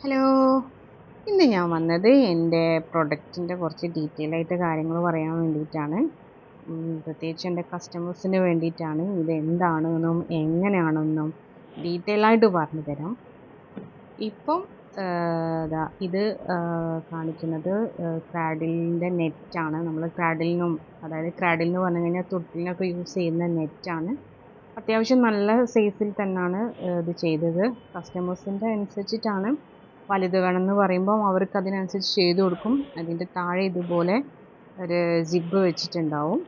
Hello. ഇന്ന് ഞാൻ വന്നത് എന്റെ പ്രൊഡക്റ്റിന്റെ കുറച്ച് ഡീറ്റെയിൽ ആയിട്ട് കാര്യങ്ങൾ പറയാൻ വേണ്ടിയിട്ടാണ്. പ്രത്യേകിച്ച് എന്റെ കസ്റ്റമേഴ്സിന് വേണ്ടിയിട്ടാണ് ഇത് എന്താണെന്നും എങ്ങനെയാണെന്നും ഡീറ്റെയിൽ ആയിട്ട് പറഞ്ഞു തരാം. ഇപ്പം ഇത് കാണിക്കുന്നത് ക്രാഡിലിന്റെ നെറ്റാണ് നമ്മൾ ക്രാഡിലിനും അതായത് ക്രാഡിൽ എന്ന് പറഞ്ഞു കഴിഞ്ഞാൽ തൊട്ടിലിനൊക്കെ യൂസ് ചെയ്യുന്ന നെറ്റാണ് അത്യാവശ്യം നല്ല സൈസിൽ തന്നെയാണ് ഇത് ചെയ്തത്. കസ്റ്റമേഴ്സിന്റെ അനുസരിച്ചിട്ടാണ്. വലുത് പറയുമ്പം അവർക്ക് അതിനനുസരിച്ച് ചെയ്ത് കൊടുക്കും. അതിന്റെ താഴെ ഇതുപോലെ ഒരു ജിബ് വെച്ചിട്ടുണ്ടാവും.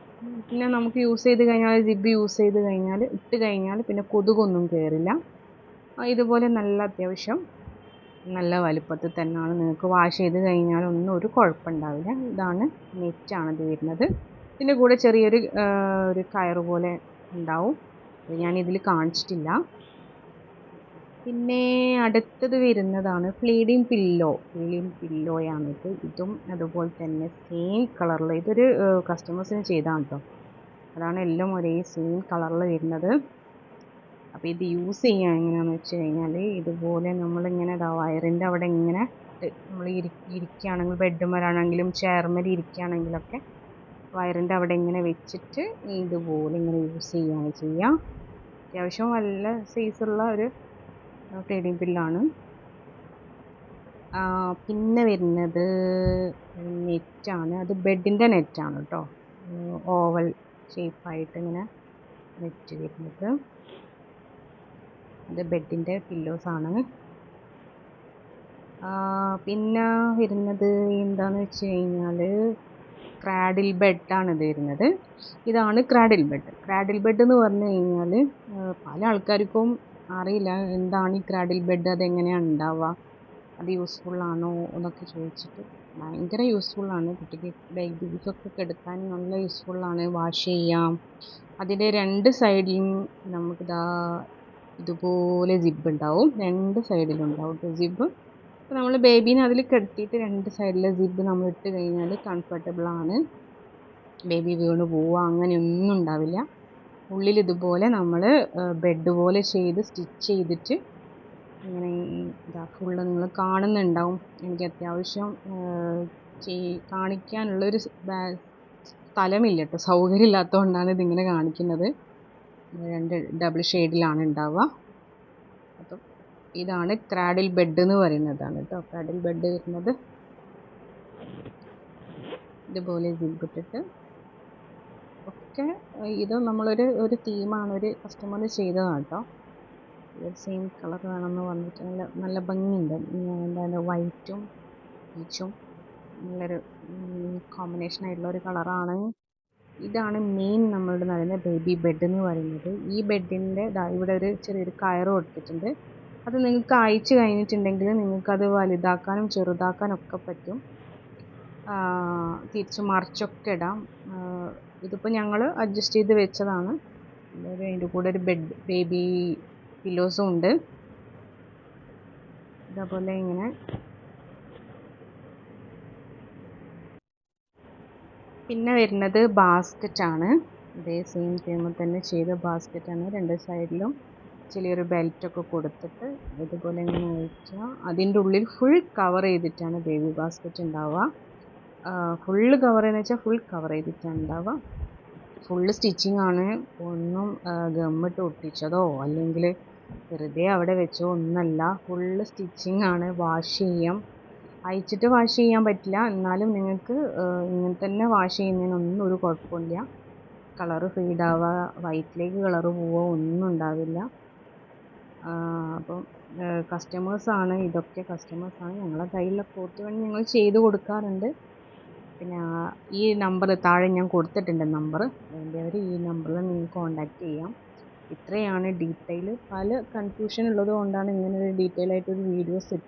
പിന്നെ നമുക്ക് യൂസ് ചെയ്ത് കഴിഞ്ഞാൽ ജിബ് യൂസ് ചെയ്ത് കഴിഞ്ഞാൽ ഇട്ട് കഴിഞ്ഞാൽ പിന്നെ കൊതുകൊന്നും കയറില്ല ഇതുപോലെ നല്ല അത്യാവശ്യം നല്ല വലുപ്പത്തിൽ തന്നെയാണ് നിങ്ങൾക്ക് വാഷ് ചെയ്ത് കഴിഞ്ഞാൽ ഒന്നും ഒരു കുഴപ്പമുണ്ടാവില്ല. ഇതാണ് നെറ്റാണ് ഇത് വരുന്നത്. ഇതിന്റെ കൂടെ ചെറിയൊരു ഒരു കയറ് പോലെ ഉണ്ടാവും. ഞാൻ ഇതിൽ കാണിച്ചിട്ടില്ല. പിന്നെ അടുത്തത് വരുന്നതാണ് ഫ്ലീഡിങ് പില്ലോ ഫ്ലീഡിങ് പില്ലോയാണിത് ഇതും അതുപോലെ തന്നെ സെയിം കളറിൽ ഇതൊരു കസ്റ്റമേഴ്സിന് ചെയ്തതാണ് കേട്ടോ അതാണ് എല്ലാം ഒരേ സെയിം കളറിൽ വരുന്നത്. അപ്പോൾ ഇത് യൂസ് ചെയ്യാൻ എങ്ങനെയാണെന്ന് വെച്ച് കഴിഞ്ഞാൽ ഇതുപോലെ നമ്മളിങ്ങനെ വയറിന്റെ അവിടെ ഇങ്ങനെ നമ്മൾ ഇരി ഇരിക്കുകയാണെങ്കിൽ ബെഡ്മേലാണെങ്കിലും ചെയർമേൽ ഇരിക്കുകയാണെങ്കിലൊക്കെ വയറിന്റെ അവിടെ ഇങ്ങനെ വെച്ചിട്ട് ഇതുപോലെ ഇങ്ങനെ യൂസ് ചെയ്യുകയാണ് ചെയ്യുക അത്യാവശ്യം നല്ല സൈസുള്ള ഒരു ഫീഡിങ് ബില്ലാണ് പിന്നെ വരുന്നത് നെറ്റാണ് അത് ബെഡിന്റെ നെറ്റാണ് കേട്ടോ ഓവൽ ഷേപ്പായിട്ട് ഇങ്ങനെ നെറ്റ് വരുന്നത്. അത് ബെഡിന്റെ പില്ലോസാണ് പിന്നെ വരുന്നത് എന്താണെന്ന് വെച്ച് കഴിഞ്ഞാൽ ക്രാഡിൽ ബെഡാണ് ഇത് വരുന്നത്. ഇതാണ് ക്രാഡിൽ ബെഡ് ക്രാഡിൽ ബെഡ് എന്ന് പറഞ്ഞു കഴിഞ്ഞാൽ പല ആൾക്കാർക്കും അറിയില്ല. എന്താണ് ഈ ക്രാഡിൽ ബെഡ് അതെങ്ങനെയാണ് ഉണ്ടാവുക? അത് യൂസ്ഫുൾ ആണോ എന്നൊക്കെ ചോദിച്ചിട്ട്. ഭയങ്കര യൂസ്ഫുള്ളാണ് കുട്ടിക്ക് ബേബീസൊക്കെ കെടുക്കാൻ നല്ല യൂസ്ഫുള്ളാണ് വാഷ് ചെയ്യാം. അതിന്റെ രണ്ട് സൈഡിലും നമുക്ക് ഇതാ ഇതുപോലെ ജിബ് ഉണ്ടാവും. രണ്ട് സൈഡിലും ഉണ്ടാവും ജിബ് അപ്പോൾ നമ്മൾ ബേബീനെ അതിൽ കിടത്തിയിട്ട് രണ്ട് സൈഡിലെ ജിബ് നമ്മൾ ഇട്ട് കഴിഞ്ഞാൽ കംഫർട്ടബിൾ ആണ്. ബേബി വീണ് പോവുക. അങ്ങനെയൊന്നും ഉണ്ടാവില്ല. ഉള്ളിൽ ഇതുപോലെ നമ്മൾ ബെഡ് പോലെ ചെയ്ത് സ്റ്റിച്ച് ചെയ്തിട്ട് ഇങ്ങനെ ഇതാ ഫുള്ള് നിങ്ങൾ കാണുന്നുണ്ടാവും. എനിക്ക് അത്യാവശ്യം കാണിക്കാനുള്ളൊരു സ്ഥലമില്ല കേട്ടോ. സൗകര്യം ഇല്ലാത്തതുകൊണ്ടാണ് ഇതിങ്ങനെ കാണിക്കുന്നത്. രണ്ട് ഡബിൾ ഷെയ്ഡിലാണ് ഉണ്ടാവുക. അപ്പം ഇതാണ് ക്രാഡിൽ ബെഡ് എന്ന് പറയുന്നതാണ് കേട്ടോ. ക്രാഡിൽ ബെഡ് വരുന്നത്. ഇതുപോലെ ജിബ് ഒക്കെ ഇത് നമ്മളൊരു ഒരു തീമാണ് ഒരു കസ്റ്റമർ ചെയ്തതാണ് കേട്ടോ സെയിം കളർ വേണമെന്ന് പറഞ്ഞിട്ട് നല്ല നല്ല ഭംഗിയുണ്ട്. എന്താണ് വൈറ്റും പീച്ചും നല്ലൊരു കോമ്പിനേഷൻ ആയിട്ടുള്ള ഒരു കളറാണ് ഇതാണ് മെയിൻ നമ്മളുടെ നടന്ന ബേബി ബെഡ് എന്ന് പറയുന്നത്. ഈ ബെഡിന്റെ ഇവിടെ ഒരു ചെറിയൊരു കയറ് കൊടുത്തിട്ടുണ്ട്. അത് നിങ്ങൾക്ക് അയച്ചു കഴിഞ്ഞിട്ടുണ്ടെങ്കിൽ നിങ്ങൾക്കത് വലുതാക്കാനും ചെറുതാക്കാനും ഒക്കെ പറ്റും. തിരിച്ച് മറിച്ചൊക്കെ ഇടാം. ഇതിപ്പോൾ ഞങ്ങൾ അഡ്ജസ്റ്റ് ചെയ്ത് വെച്ചതാണ്. ഒരു അതിന്റെ കൂടെ ഒരു ബെഡ് ബേബി പില്ലോസും ഉണ്ട്. ഇതേപോലെ ഇങ്ങനെ. പിന്നെ വരുന്നത് ബാസ്ക്കറ്റ് ആണ്. ഇതേ സെയിം ടൈമിൽ തന്നെ ചെയ്ത ബാസ്ക്കറ്റ് ആണ്. രണ്ട് സൈഡിലും ചെറിയൊരു ബെൽറ്റൊക്കെ കൊടുത്തിട്ട് ഇതുപോലെ ഇങ്ങനെ വയ്ക്കുക അതിന്റെ ഉള്ളിൽ ഫുൾ കവർ ചെയ്തിട്ടാണ് ബേബി ബാസ്ക്കറ്റ് ഉണ്ടാവുക ഫുള്ള് കവർ ചെയ്യുന്ന വെച്ചാൽ ഫുൾ കവർ ചെയ്തിട്ടാണ് ഉണ്ടാവുക ഫുള്ള് സ്റ്റിച്ചിങ് ആണ് ഒന്നും ഗമ്മിട്ട് ഒട്ടിച്ചതോ അല്ലെങ്കിൽ വെറുതെ അവിടെ വെച്ചോ ഒന്നല്ല. ഫുള്ള് സ്റ്റിച്ചിങ് ആണ് വാഷ് ചെയ്യാം. അയച്ചിട്ട് വാഷ് ചെയ്യാൻ പറ്റില്ല. എന്നാലും നിങ്ങൾക്ക് ഇങ്ങനെ തന്നെ വാഷ് ചെയ്യുന്നതിനൊന്നും ഒരു കുഴപ്പമില്ല. കളറ് ഫീഡാവുക വൈറ്റിലേക്ക് കളറ് പോവുക ഒന്നും ഉണ്ടാവില്ല. അപ്പം കസ്റ്റമേഴ്സാണ് ഇതൊക്കെ കസ്റ്റമേഴ്സാണ് ഞങ്ങളുടെ കയ്യിലുള്ള കോട്ട് പണി ഞങ്ങൾ ചെയ്ത് കൊടുക്കാറുണ്ട്. പിന്നെ ഈ നമ്പർ താഴെ ഞാൻ കൊടുത്തിട്ടുണ്ട് നമ്പർ വേണ്ടിയവർ ഈ നമ്പറിൽ നിങ്ങൾ കോൺടാക്റ്റ് ചെയ്യാം. ഇത്രയാണ് ഡീറ്റെയിൽ പല കൺഫ്യൂഷൻ ഉള്ളത് കൊണ്ടാണ് ഇങ്ങനെ ഒരു വീഡിയോസ് ഇട്ടത്